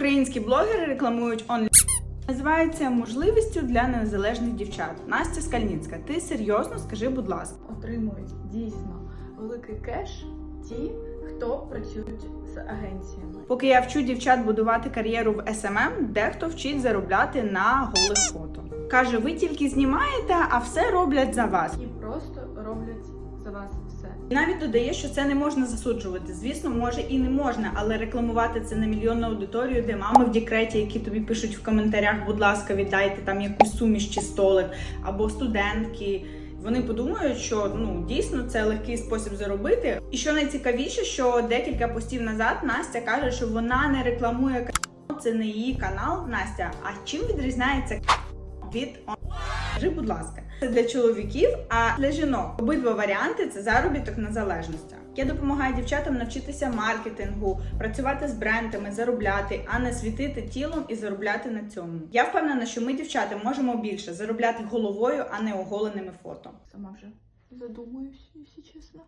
Українські блогери рекламують онлайн. Називається можливістю для незалежних дівчат. Настя Скальніцька. Ти серйозно скажи, будь ласка. отримують дійсно великий кеш ті, хто працюють з агенціями. Поки я вчу дівчат будувати кар'єру в SMM, дехто вчить заробляти на голих фото. Каже, ви тільки знімаєте, а все роблять за вас. І просто роблять за вас все. Навіть додає, що це не можна засуджувати. Звісно, може і не можна, але рекламувати це на мільйонну аудиторію, де мами в декреті, які тобі пишуть в коментарях, будь ласка, віддайте там якусь суміш чи столик, або студентки. Вони подумають, що ну дійсно це легкий спосіб заробити. І що найцікавіше, що декілька постів назад Настя каже, що вона не рекламує канал, це не її канал. Настя, а чим відрізняється від Скажи, будь ласка, це для чоловіків, а для жінок обидва варіанти це заробіток на залежностях. Я допомагаю дівчатам навчитися маркетингу, працювати з брендами, заробляти, а не світити тілом і заробляти на цьому. Я впевнена, що ми, дівчата, можемо більше заробляти головою, а не оголеними фото. Сама вже задумуюсь, якщо чесно.